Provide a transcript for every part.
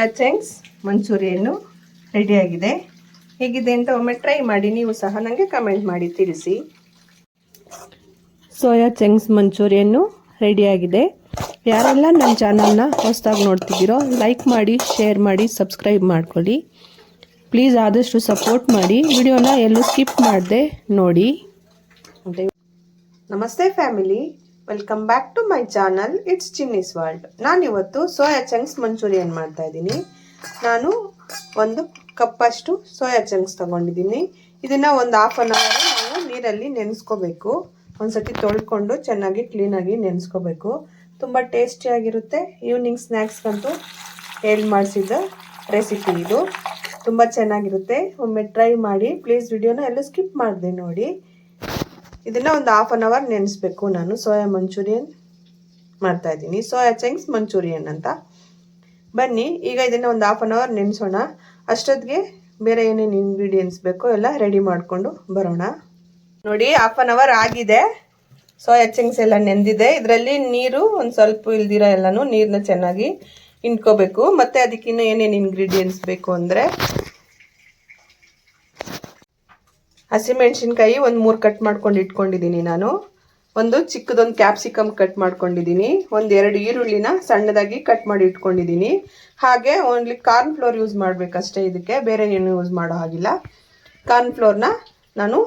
Soya chunks ಮಂಚೂರಿಯನ್ನು ರೆಡಿಯಾಗಿದೆ ಹೇಗಿದೆ ಅಂತ ಒಮ್ಮೆ ಟ್ರೈ ಮಾಡಿ ನೀವು ಸಹ ನನಗೆ ಕಮೆಂಟ್ ಮಾಡಿ ತಿಳಿಸಿ. ಸೋಯಾ ಚಂಕ್ಸ್ ಮಂಚೂರಿಯನ್ನು ರೆಡಿಯಾಗಿದೆ ಯಾರೆಲ್ಲ ನನ್ನ ಚಾನಲ್ನ ಹೊಸದಾಗಿ ನೋಡ್ತಿದ್ದೀರೋ ಲೈಕ್ ಮಾಡಿ ಶೇರ್ ಮಾಡಿ ಸಬ್ಸ್ಕ್ರೈಬ್ ಮಾಡ್ಕೊಳ್ಳಿ. ಪ್ಲೀಸ್ ಆದಷ್ಟು ಸಪೋರ್ಟ್ ಮಾಡಿ. ವಿಡಿಯೋನ ಎಲ್ಲೂ ಸ್ಕಿಪ್ ಮಾಡದೆ ನೋಡಿ. ನಮಸ್ತೆ family welcome back to my channel it's Chinni's world ನಾನಿವತ್ತು ಸೋಯಾ ಚಂಕ್ಸ್ ಮಂಚೂರಿಯನ್ ಮಾಡ್ತಾ ಇದ್ದೀನಿ? ನಾನು ಒಂದು ಕಪ್ಪಷ್ಟು ಸೋಯಾ ಚಂಕ್ಸ್ ತಗೊಂಡಿದ್ದೀನಿ. ಇದನ್ನು ಒಂದು ಹಾಫ್ ಅನ್ ಅವರ್ ನಾವು ನೀರಲ್ಲಿ ನೆನೆಸ್ಕೋಬೇಕು. ಒಂದ್ಸತಿ ತೊಳ್ಕೊಂಡು ಚೆನ್ನಾಗಿ ಕ್ಲೀನಾಗಿ ನೆನೆಸ್ಕೋಬೇಕು. ತುಂಬ ಟೇಸ್ಟಿಯಾಗಿರುತ್ತೆ ಈವ್ನಿಂಗ್ ಸ್ನ್ಯಾಕ್ಸ್ಗಂತೂ ಹೇಳಿ ಮಾಡಿಸಿದ ರೆಸಿಪಿ ಇದು. ತುಂಬ ಚೆನ್ನಾಗಿರುತ್ತೆ. ಒಮ್ಮೆ ಟ್ರೈ ಮಾಡಿ. ಪ್ಲೀಸ್ ವಿಡಿಯೋನ ಎಲ್ಲೂ ಸ್ಕಿಪ್ ಮಾಡಿದೆ ನೋಡಿ. ಇದನ್ನ ಒಂದು ಹಾಫ್ ಅನ್ ಅವರ್ ನೆನೆಸ್ಬೇಕು. ನಾನು ಸೋಯಾ ಮಂಚೂರಿಯನ್ ಮಾಡ್ತಾ ಇದ್ದೀನಿ. ಸೋಯಾ ಚಂಕ್ಸ್ ಮಂಚೂರಿಯನ್ ಅಂತ. ಬನ್ನಿ, ಈಗ ಇದನ್ನ ಒಂದು ಹಾಫ್ ಅನ್ ಅವರ್ ನೆನೆಸೋಣ. ಅಷ್ಟೊತ್ತಿಗೆ ಬೇರೆ ಏನೇನು ಇಂಗ್ರೀಡಿಯೆಂಟ್ಸ್ ಬೇಕೋ ಎಲ್ಲ ರೆಡಿ ಮಾಡಿಕೊಂಡು ಬರೋಣ. ನೋಡಿ ಹಾಫ್ ಅನ್ ಅವರ್ ಆಗಿದೆ. ಸೋಯಾ ಚಂಕ್ಸ್ ಎಲ್ಲ ನೆಂದಿದೆ. ಇದರಲ್ಲಿ ನೀರು ಒಂದು ಸ್ವಲ್ಪ ಇಲ್ದಿರ ಎಲ್ಲನೂ ನೀರನ್ನ ಚೆನ್ನಾಗಿ ಇಂಟ್ಕೋಬೇಕು ಮತ್ತು ಅದಕ್ಕಿನ್ನೂ ಏನೇನು ಇಂಗ್ರೀಡಿಯೆಂಟ್ಸ್ ಬೇಕು ಅಂದರೆ ಹಸಿಮೆಣಸಿನ್ಕಾಯಿ ಒಂದು ಮೂರು ಕಟ್ ಮಾಡ್ಕೊಂಡು ಇಟ್ಕೊಂಡಿದ್ದೀನಿ ನಾನು. ಒಂದು ಚಿಕ್ಕದೊಂದು ಕ್ಯಾಪ್ಸಿಕಮ್ ಕಟ್ ಮಾಡ್ಕೊಂಡಿದ್ದೀನಿ ಒಂದು ಎರಡು ಈರುಳ್ಳಿನ ಸಣ್ಣದಾಗಿ ಕಟ್ ಮಾಡಿ ಇಟ್ಕೊಂಡಿದ್ದೀನಿ ಹಾಗೆ ಓನ್ಲಿ ಕಾರ್ನ್ ಫ್ಲೋರ್ ಯೂಸ್ ಮಾಡಬೇಕಷ್ಟೇ ಇದಕ್ಕೆ, ಬೇರೆ ಏನು ಯೂಸ್ ಮಾಡೋ ಹಾಗಿಲ್ಲ. ಕಾರ್ನ್ ಫ್ಲೋರ್ನ ನಾನು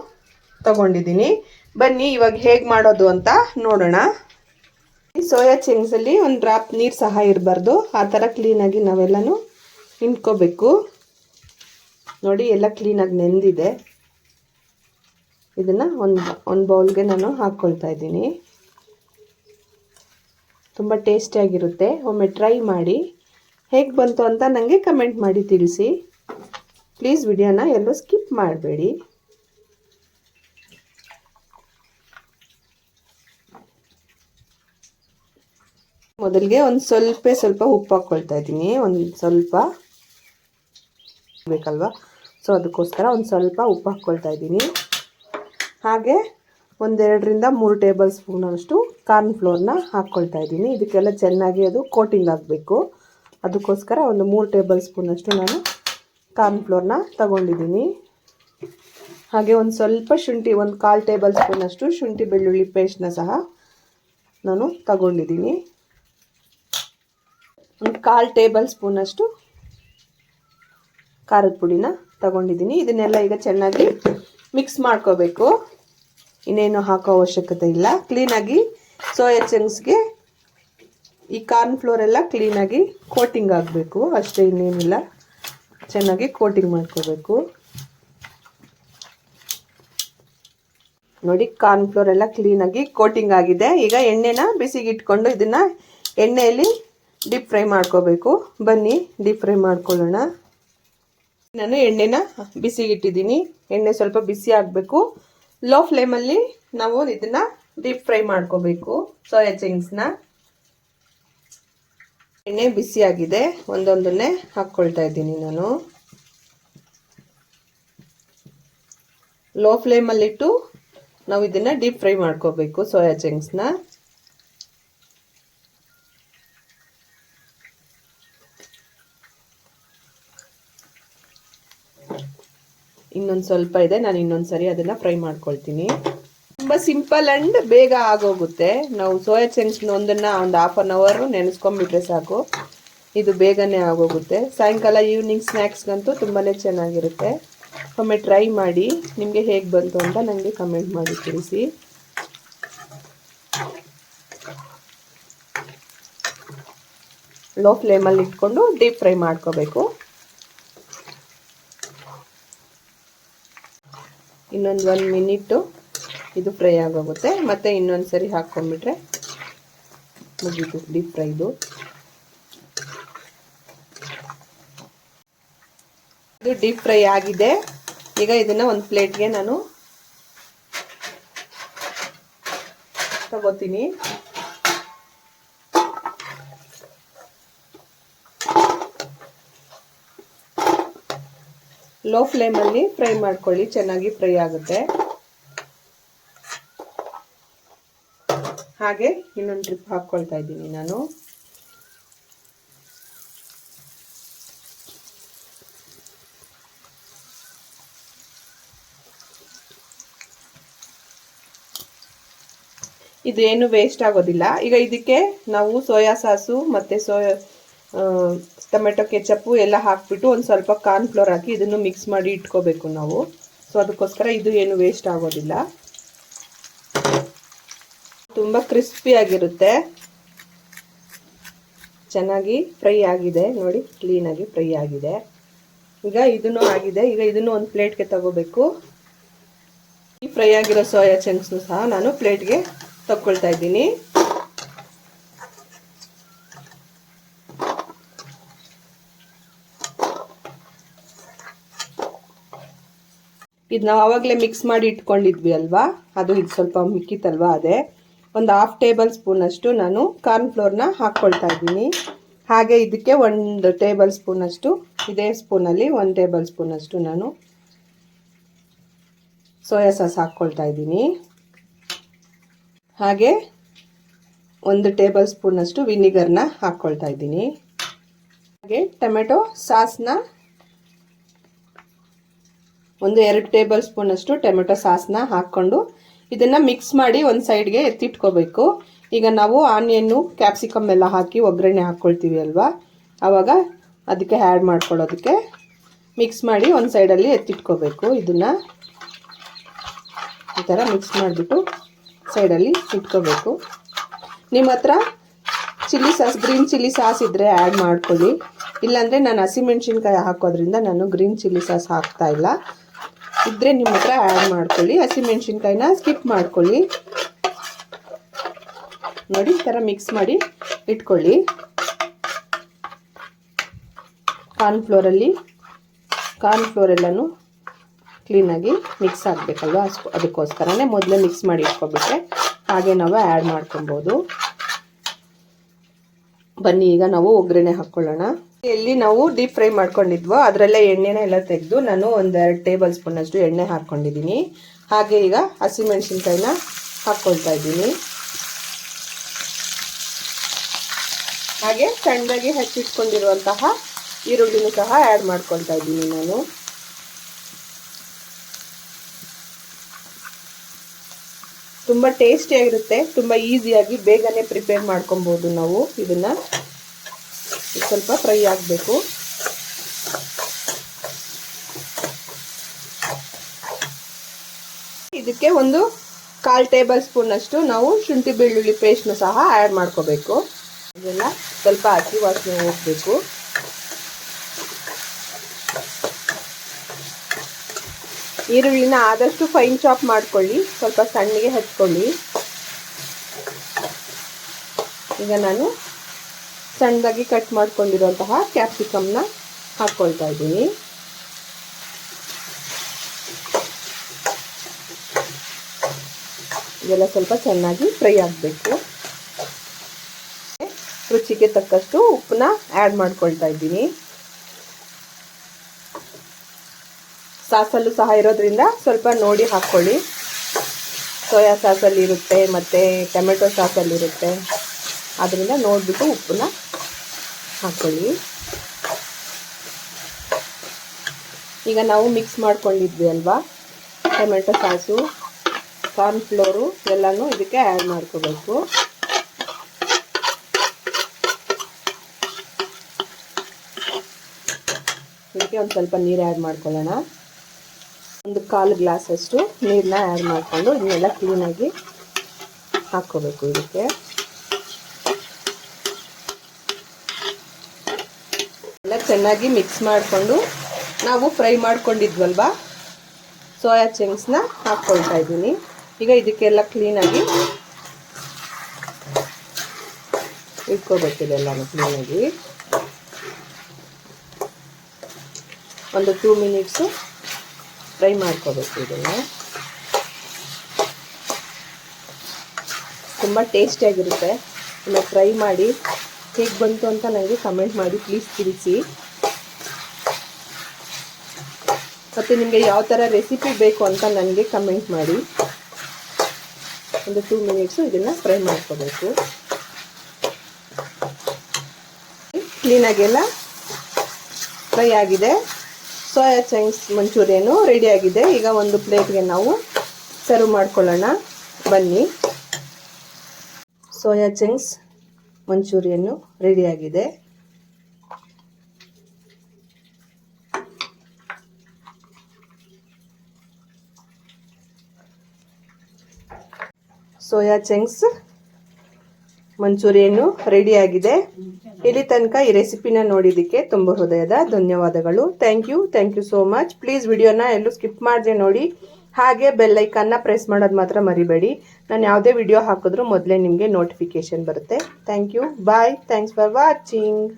ತಗೊಂಡಿದ್ದೀನಿ ಬನ್ನಿ ಇವಾಗ ಹೇಗೆ ಮಾಡೋದು ಅಂತ ನೋಡೋಣ. ಸೋಯಾ ಚಿಂಗ್ಸಲ್ಲಿ ಒಂದು ಡ್ರಾಪ್ ನೀರು ಸಹ ಇರಬಾರ್ದು. ಆ ಥರ ಕ್ಲೀನಾಗಿ ನಾವೆಲ್ಲನೂ ಇಂಟ್ಕೋಬೇಕು ನೋಡಿ, ಎಲ್ಲ ಕ್ಲೀನಾಗಿ ನೆಂದಿದೆ. ಇದನ್ನು ಒಂದು ಒಂದು ಬೌಲ್ಗೆ ನಾನು ಹಾಕ್ಕೊಳ್ತಾ ಇದ್ದೀನಿ. ತುಂಬ ಟೇಸ್ಟಿಯಾಗಿರುತ್ತೆ ಒಮ್ಮೆ ಟ್ರೈ ಮಾಡಿ. ಹೇಗೆ ಬಂತು ಅಂತ ನನಗೆ ಕಮೆಂಟ್ ಮಾಡಿ ತಿಳಿಸಿ. ಪ್ಲೀಸ್ ವಿಡಿಯೋನ ಎಲ್ಲೂ ಸ್ಕಿಪ್ ಮಾಡಬೇಡಿ. ಮೊದಲಿಗೆ ಒಂದು ಸ್ವಲ್ಪ ಸ್ವಲ್ಪ ಉಪ್ಪು ಹಾಕ್ಕೊಳ್ತಾ ಇದ್ದೀನಿ. ಒಂದು ಸ್ವಲ್ಪ ಬೇಕಲ್ವಾ? ಸೊ ಅದಕ್ಕೋಸ್ಕರ ಒಂದು ಸ್ವಲ್ಪ ಉಪ್ಪು ಹಾಕ್ಕೊಳ್ತಾ ಇದ್ದೀನಿ. ಹಾಗೆ ಒಂದೆರಡರಿಂದ ಮೂರು ಟೇಬಲ್ ಸ್ಪೂನಷ್ಟು ಕಾರ್ನ್ ಫ್ಲೋರ್ನ ಹಾಕ್ಕೊಳ್ತಾ ಇದ್ದೀನಿ. ಇದಕ್ಕೆಲ್ಲ ಚೆನ್ನಾಗಿ ಅದು ಕೋಟಿಂಗ್ ಆಗಬೇಕು. ಅದಕ್ಕೋಸ್ಕರ ಒಂದು ಮೂರು ಟೇಬಲ್ ಸ್ಪೂನಷ್ಟು ನಾನು ಕಾರ್ನ್ ಫ್ಲೋರ್ನ ತಗೊಂಡಿದ್ದೀನಿ. ಹಾಗೆ ಒಂದು ಸ್ವಲ್ಪ ಶುಂಠಿ, ಒಂದು ಕಾಲು ಟೇಬಲ್ ಸ್ಪೂನಷ್ಟು ಶುಂಠಿ ಬೆಳ್ಳುಳ್ಳಿ ಪೇಸ್ಟ್ನ ಸಹ ನಾನು ತಗೊಂಡಿದ್ದೀನಿ. ಒಂದು ಕಾಲು ಟೇಬಲ್ ಸ್ಪೂನಷ್ಟು ಖಾರದ ಪುಡಿನ ತಗೊಂಡಿದ್ದೀನಿ. ಇದನ್ನೆಲ್ಲ ಈಗ ಚೆನ್ನಾಗಿ ಮಿಕ್ಸ್ ಮಾಡ್ಕೋಬೇಕು. ಇನ್ನೇನು ಹಾಕೋ ಅವಶ್ಯಕತೆ ಇಲ್ಲ. ಕ್ಲೀನಾಗಿ ಸೋಯಾ ಚಂಕ್ಸ್ಗೆ ಈ ಕಾರ್ನ್ ಫ್ಲೋರ್ ಎಲ್ಲ ಕ್ಲೀನಾಗಿ ಕೋಟಿಂಗ್ ಆಗಬೇಕು. ಅಷ್ಟೇ ಇನ್ನೇನಿಲ್ಲ. ಚೆನ್ನಾಗಿ ಕೋಟಿಂಗ್ ಮಾಡ್ಕೋಬೇಕು. ನೋಡಿ ಕಾರ್ನ್ ಫ್ಲೋರ್ ಎಲ್ಲ ಕ್ಲೀನಾಗಿ ಕೋಟಿಂಗ್ ಆಗಿದೆ. ಈಗ ಎಣ್ಣೆನ ಬಿಸಿಗೆ ಇಟ್ಕೊಂಡು ಇದನ್ನು ಎಣ್ಣೆಯಲ್ಲಿ ಡೀಪ್ ಫ್ರೈ ಮಾಡ್ಕೋಬೇಕು. ಬನ್ನಿ ಡೀಪ್ ಫ್ರೈ ಮಾಡ್ಕೊಳ್ಳೋಣ. ನಾನು ಎಣ್ಣೆನ ಬಿಸಿಗಿಟ್ಟಿದ್ದೀನಿ ಎಣ್ಣೆ ಸ್ವಲ್ಪ ಬಿಸಿ ಆಗಬೇಕು. ಲೋ ಫ್ಲೇಮಲ್ಲಿ ನಾವು ಇದನ್ನ ಡೀಪ್ ಫ್ರೈ ಮಾಡ್ಕೋಬೇಕು. ಸೋಯಾ ಚಿಂಗ್ಸ್ನ ಎಣ್ಣೆ ಬಿಸಿಯಾಗಿದೆ ಒಂದೊಂದನ್ನೇ ಹಾಕ್ಕೊಳ್ತಾ ಇದ್ದೀನಿ ನಾನು. ಲೋ ಫ್ಲೇಮಲ್ಲಿಟ್ಟು ನಾವು ಇದನ್ನು ಡೀಪ್ ಫ್ರೈ ಮಾಡ್ಕೋಬೇಕು ಸೋಯಾ ಚಿಂಗ್ಸ್ನ ಇನ್ನೊಂದು ಸ್ವಲ್ಪ ಇದೆ, ನಾನು ಇನ್ನೊಂದು ಸರಿ ಅದನ್ನು ಫ್ರೈ ಮಾಡ್ಕೊಳ್ತೀನಿ. ತುಂಬ ಸಿಂಪಲ್ ಆ್ಯಂಡ್ ಬೇಗ ಆಗೋಗುತ್ತೆ. ನಾವು ಸೋಯಾ ಚಂಕ್ಸ್ ಒಂದನ್ನು ಒಂದು ಹಾಫ್ ಆನ್ ಅವರು ನೆನೆಸ್ಕೊಂಡ್ಬಿಟ್ರೆ ಸಾಕು. ಇದು ಬೇಗನೆ ಆಗೋಗುತ್ತೆ. ಸಾಯಂಕಾಲ ಈವ್ನಿಂಗ್ ಸ್ನ್ಯಾಕ್ಸ್ಗಂತೂ ತುಂಬಾ ಚೆನ್ನಾಗಿರುತ್ತೆ. ಒಮ್ಮೆ ಟ್ರೈ ಮಾಡಿ, ನಿಮಗೆ ಹೇಗೆ ಬಂತು ಅಂತ ನನಗೆ ಕಮೆಂಟ್ ಮಾಡಿ ತಿಳಿಸಿ. ಲೋ ಫ್ಲೇಮಲ್ಲಿ ಇಟ್ಕೊಂಡು ಡೀಪ್ ಫ್ರೈ ಮಾಡ್ಕೋಬೇಕು. ಇನ್ನೊಂದು ಒಂದು ಮಿನಿಟ್ಟು ಇದು ಫ್ರೈ ಆಗೋಗುತ್ತೆ. ಮತ್ತು ಇನ್ನೊಂದು ಸರಿ ಹಾಕ್ಕೊಂಡ್ಬಿಟ್ರೆ ಮುಗೀತು ಡೀಪ್ ಫ್ರೈದು ಇದು. ಡೀಪ್ ಫ್ರೈ ಆಗಿದೆ. ಈಗ ಇದನ್ನು ಒಂದು ಪ್ಲೇಟ್ಗೆ ನಾನು ತಗೋತೀನಿ. ಲೋ ಫ್ಲೇಮಲ್ಲಿ ಫ್ರೈ ಮಾಡ್ಕೊಳ್ಳಿ, ಚೆನ್ನಾಗಿ ಫ್ರೈ ಆಗುತ್ತೆ. ಹಾಗೆ ಇನ್ನೊಂದು ಟ್ರಿಪ್ ಹಾಕ್ಕೊಳ್ತಾ ಇದ್ದೀನಿ ನಾನು. ಇದು ಏನು ವೇಸ್ಟ್ ಆಗೋದಿಲ್ಲ. ಈಗ ಇದಕ್ಕೆ ನಾವು ಸೋಯಾ ಸಾಸು ಮತ್ತು ಸೋಯಾ ಟೊಮೆಟೊ ಕೆಚಪ್ಪು ಎಲ್ಲ ಹಾಕ್ಬಿಟ್ಟು ಒಂದು ಸ್ವಲ್ಪ ಕಾರ್ನ್ ಫ್ಲೋರ್ ಹಾಕಿ ಇದನ್ನು ಮಿಕ್ಸ್ ಮಾಡಿ ಇಟ್ಕೋಬೇಕು ನಾವು. ಸೊ ಅದಕ್ಕೋಸ್ಕರ ಇದು ಏನು ವೇಸ್ಟ್ ಆಗೋದಿಲ್ಲ. ತುಂಬ ಕ್ರಿಸ್ಪಿಯಾಗಿರುತ್ತೆ ಚೆನ್ನಾಗಿ ಫ್ರೈ ಆಗಿದೆ. ನೋಡಿ ಕ್ಲೀನಾಗಿ ಫ್ರೈ ಆಗಿದೆ. ಈಗ ಇದನ್ನು ಆಗಿದೆ. ಈಗ ಇದನ್ನು ಒಂದು ಪ್ಲೇಟ್ಗೆ ತಗೋಬೇಕು. ಈ ಫ್ರೈ ಆಗಿರೋ ಸೋಯಾ ಚಂಕ್ಸ್ನು ಸಹ ನಾನು ಪ್ಲೇಟ್ಗೆ ತಗೊಳ್ತಾ ಇದ್ದೀನಿ. ಇದು ನಾವು ಆವಾಗಲೇ ಮಿಕ್ಸ್ ಮಾಡಿ ಇಟ್ಕೊಂಡಿದ್ವಿ ಅಲ್ವಾ? ಅದು ಇದು ಸ್ವಲ್ಪ ಮಿಕ್ಕಿತ್ತಲ್ವಾ ಅದೇ? ಒಂದು ಹಾಫ್ ಟೇಬಲ್ ಸ್ಪೂನಷ್ಟು ನಾನು ಕಾರ್ನ್ ಫ್ಲೋರ್ನ ಹಾಕ್ಕೊಳ್ತಾ ಇದ್ದೀನಿ. ಹಾಗೆ ಇದಕ್ಕೆ ಒಂದು ಟೇಬಲ್ ಸ್ಪೂನಷ್ಟು ಇದೇ ಸ್ಪೂನಲ್ಲಿ ಒಂದು ಟೇಬಲ್ ಸ್ಪೂನಷ್ಟು ನಾನು ಸೋಯಾ ಸಾಸ್ ಹಾಕ್ಕೊಳ್ತಾ ಇದ್ದೀನಿ. ಹಾಗೆ ಒಂದು ಟೇಬಲ್ ಸ್ಪೂನಷ್ಟು ವಿನಿಗರ್ನ ಹಾಕ್ಕೊಳ್ತಾ ಇದ್ದೀನಿ. ಹಾಗೆ ಟೊಮೆಟೊ ಸಾಸ್ನ ಒಂದು ಎರಡು ಟೇಬಲ್ ಸ್ಪೂನಷ್ಟು ಟೊಮೆಟೊ ಸಾಸ್ನ ಹಾಕ್ಕೊಂಡು ಇದನ್ನು ಮಿಕ್ಸ್ ಮಾಡಿ ಒಂದು ಸೈಡ್ಗೆ ಎತ್ತಿಟ್ಕೋಬೇಕು. ಈಗ ನಾವು ಆನಿಯನ್ನು ಕ್ಯಾಪ್ಸಿಕಮ್ ಎಲ್ಲ ಹಾಕಿ ಒಗ್ಗರಣೆ ಹಾಕ್ಕೊಳ್ತೀವಿ ಅಲ್ವಾ? ಆವಾಗ ಅದಕ್ಕೆ ಆ್ಯಡ್ ಮಾಡ್ಕೊಳ್ಳೋದಕ್ಕೆ ಮಿಕ್ಸ್ ಮಾಡಿ ಒಂದು ಸೈಡಲ್ಲಿ ಎತ್ತಿಟ್ಕೋಬೇಕು ಇದನ್ನು. ಈ ಥರ ಮಿಕ್ಸ್ ಮಾಡಿಬಿಟ್ಟು ಸೈಡಲ್ಲಿ ಇಟ್ಕೋಬೇಕು. ನಿಮ್ಮ ಹತ್ರ chilli sauce green chilli sauce ಇದ್ದರೆ ಆ್ಯಡ್ ಮಾಡ್ಕೊಳ್ಳಿ. ಇಲ್ಲಾಂದರೆ ನಾನು ಹಸಿಮೆಣ್ಸಿನ್ಕಾಯಿ ಹಾಕೋದ್ರಿಂದ ನಾನು ಗ್ರೀನ್ ಚಿಲ್ಲಿ ಸಾಸ್ ಹಾಕ್ತಾ ಇಲ್ಲ. ಇದ್ದರೆ ನಿಮ್ಮ ಹತ್ರ ಆ್ಯಡ್ ಮಾಡ್ಕೊಳ್ಳಿ. ಹಸಿಮೆಣ್ಸಿನ್ಕಾಯಿನ ಸ್ಕಿಪ್ ಮಾಡ್ಕೊಳ್ಳಿ. ನೋಡಿ, ಈ ಥರ ಮಿಕ್ಸ್ ಮಾಡಿ ಇಟ್ಕೊಳ್ಳಿ. ಕಾರ್ನ್ಫ್ಲೋರಲ್ಲಿ ಕಾರ್ನ್ಫ್ಲೋರ್ ಎಲ್ಲನೂ ಕ್ಲೀನಾಗಿ ಮಿಕ್ಸ್ ಆಗಬೇಕಲ್ವ? ಅಷ್ಟು, ಅದಕ್ಕೋಸ್ಕರನೇ ಮೊದಲೇ ಮಿಕ್ಸ್ ಮಾಡಿ ಇಟ್ಕೊಬಿಟ್ರೆ ಹಾಗೆ ನಾವು ಆ್ಯಡ್ ಮಾಡ್ಕೊಬೋದು. ಬನ್ನಿ, ಈಗ ನಾವು ಒಗ್ಗರಣೆ ಹಾಕ್ಕೊಳ್ಳೋಣ ಎಲ್ಲಿ ನಾವು ಡೀಪ್ ಫ್ರೈ ಮಾಡ್ಕೊಂಡಿದ್ವೋ. ಅದರಲ್ಲೇ ಎಣ್ಣೆನ ಎಲ್ಲ ತೆಗೆದು ನಾನು ಒಂದೆರಡು ಟೇಬಲ್ ಸ್ಪೂನಷ್ಟು ಎಣ್ಣೆ ಹಾಕ್ಕೊಂಡಿದ್ದೀನಿ ಹಾಗೆ ಈಗ ಹಸಿಮೆಣಸಿನ್ಕಾಯಿನ ಹಾಕ್ಕೊಳ್ತಾ ಇದ್ದೀನಿ. ಹಾಗೆ ಸಣ್ಣದಾಗಿ ಹಚ್ಚಿಟ್ಕೊಂಡಿರುವಂತಹ ಈರುಳ್ಳಿನೂ ಸಹ ಆ್ಯಡ್ ಮಾಡ್ಕೊಳ್ತಾ ಇದ್ದೀನಿ ನಾನು. ತುಂಬ ಟೇಸ್ಟಿಯಾಗಿರುತ್ತೆ ತುಂಬ ಈಸಿಯಾಗಿ ಬೇಗನೆ ಪ್ರಿಪೇರ್ ಮಾಡ್ಕೊಬೋದು ನಾವು ಇದನ್ನು. ಸ್ವಲ್ಪ ಫ್ರೈ ಆಗಬೇಕು. ಇದಕ್ಕೆ ಒಂದು ಕಾಲು ಟೇಬಲ್ ಸ್ಪೂನಷ್ಟು ನಾವು ಶುಂಠಿ ಬೆಳ್ಳುಳ್ಳಿ ಪೇಸ್ಟ್ನ ಸಹ ಆ್ಯಡ್ ಮಾಡ್ಕೋಬೇಕು. ಇದೆಲ್ಲ ಸ್ವಲ್ಪ ಹಾಕಿ ವಾಸನೆ ಹೋಗಬೇಕು. ಈರುಳ್ಳಿನ ಆದಷ್ಟು ಫೈನ್ ಚಾಪ್ ಮಾಡ್ಕೊಳ್ಳಿ, ಸ್ವಲ್ಪ ಸಣ್ಣಗೆ ಹಚ್ಕೊಳ್ಳಿ. ಈಗ ನಾನು ಸಣ್ಣದಾಗಿ ಕಟ್ ಮಾಡ್ಕೊಂಡಿರುವಂತಹ ಕ್ಯಾಪ್ಸಿಕಮ್ನ ಹಾಕ್ಕೊಳ್ತಾ ಇದ್ದೀನಿ. ಇದೆಲ್ಲ ಸ್ವಲ್ಪ ಚೆನ್ನಾಗಿ ಫ್ರೈ ಆಗಬೇಕು. ರುಚಿಗೆ ತಕ್ಕಷ್ಟು ಉಪ್ಪನ್ನ ಆ್ಯಡ್ ಮಾಡ್ಕೊಳ್ತಾ ಇದ್ದೀನಿ. ಸಾಸಲ್ಲೂ ಸಹ ಇರೋದ್ರಿಂದ ಸ್ವಲ್ಪ ನೋಡಿ ಹಾಕ್ಕೊಳ್ಳಿ. ಸೋಯಾ ಸಾಸಲ್ಲಿ ಇರುತ್ತೆ ಮತ್ತು ಟೊಮೆಟೊ ಸಾಸಲ್ಲಿರುತ್ತೆ. ಅದರಿಂದ ನೋಡಿಬಿಟ್ಟು ಉಪ್ಪನ್ನ ಹಾಕ್ಕೊಳ್ಳಿ ಈಗ ನಾವು ಮಿಕ್ಸ್ ಮಾಡ್ಕೊಂಡಿದ್ವಿ ಅಲ್ವಾ? ಟೊಮೆಟೊ ಸಾಸು ಕಾರ್ನ್ಫ್ಲೋರು ಎಲ್ಲನೂ ಇದಕ್ಕೆ ಆ್ಯಡ್ ಮಾಡ್ಕೋಬೇಕು. ಇದಕ್ಕೆ ಒಂದು ಸ್ವಲ್ಪ ನೀರು ಆ್ಯಡ್ ಮಾಡ್ಕೊಳ್ಳೋಣ. ಒಂದು ಕಾಲು ಗ್ಲಾಸಷ್ಟು ನೀರನ್ನ ಆ್ಯಡ್ ಮಾಡಿಕೊಂಡು, ಇದನ್ನೆಲ್ಲ ಕ್ಲೀನಾಗಿ ಹಾಕ್ಕೋಬೇಕು ಇದಕ್ಕೆ. ಚೆನ್ನಾಗಿ ಮಿಕ್ಸ್ ಮಾಡಿಕೊಂಡು ನಾವು ಫ್ರೈ ಮಾಡ್ಕೊಂಡಿದ್ವಲ್ವಾ? ಸೋಯಾ ಚಂಕ್ಸ್ನ ಹಾಕ್ಕೊಳ್ತಾ ಇದ್ದೀನಿ. ಈಗ ಇದಕ್ಕೆಲ್ಲ ಕ್ಲೀನಾಗಿ ಇಟ್ಕೋಬೇಕಿದೆಲ್ಲನೂ ಕ್ಲೀನಾಗಿ ಒಂದು ಟೂ ಮಿನಿಟ್ಸು ಫ್ರೈ ಮಾಡ್ಕೋಬೇಕು ಇದನ್ನು. ತುಂಬ ಟೇಸ್ಟಿಯಾಗಿರುತ್ತೆ ಇನ್ನು ಫ್ರೈ ಮಾಡಿ ಹೇಗೆ ಬಂತು ಅಂತ ನನಗೆ ಕಮೆಂಟ್ ಮಾಡಿ ಪ್ಲೀಸ್ ತಿಳಿಸಿ. ಮತ್ತು ನಿಮಗೆ ಯಾವ ಥರ ರೆಸಿಪಿ ಬೇಕು ಅಂತ ನನಗೆ ಕಮೆಂಟ್ ಮಾಡಿ. ಒಂದು ಟೂ ಮಿನಿಟ್ಸು ಇದನ್ನು ಫ್ರೈ ಮಾಡ್ಕೋಬೇಕು. ಕ್ಲೀನಾಗೆಲ್ಲ ಫ್ರೈ ಆಗಿದೆ. ಸೋಯಾ ಚಂಕ್ಸ್ ಮಂಚೂರಿಯನು ರೆಡಿಯಾಗಿದೆ ಈಗ ಒಂದು ಪ್ಲೇಟ್ಗೆ ನಾವು ಸರ್ವ್ ಮಾಡ್ಕೊಳ್ಳೋಣ. ಬನ್ನಿ. ಸೋಯಾ ಚಂಕ್ಸ್ ಮಂಚೂರಿಯನ್ನು ರೆಡಿಯಾಗಿದೆ. ಸೋಯಾ ಚಂಕ್ಸ್ ಮಂಚೂರಿಯನ್ನು ರೆಡಿಯಾಗಿದೆ. ಇಲ್ಲಿ ತನಕ ಈ ರೆಸಿಪಿನ ನೋಡಿದ್ದಕ್ಕೆ ತುಂಬ ಹೃದಯದ ಧನ್ಯವಾದಗಳು. Thank you thank you so much. Please ವಿಡಿಯೋನ ಎಲ್ಲೂ ಸ್ಕಿಪ್ ಮಾಡದೆ ನೋಡಿ. ಹಾಗೆ ಬೆಲ್ ಐಕನ್ನ ಪ್ರೆಸ್ ಮಾಡೋದು ಮಾತ್ರ ಮರಿಬೇಡಿ. ನಾನು ಯಾವುದೇ ವಿಡಿಯೋ ಹಾಕಿದ್ರೂ ಮೊದಲೇ ನಿಮಗೆ ನೋಟಿಫಿಕೇಶನ್ ಬರುತ್ತೆ. Thank you bye thanks for watching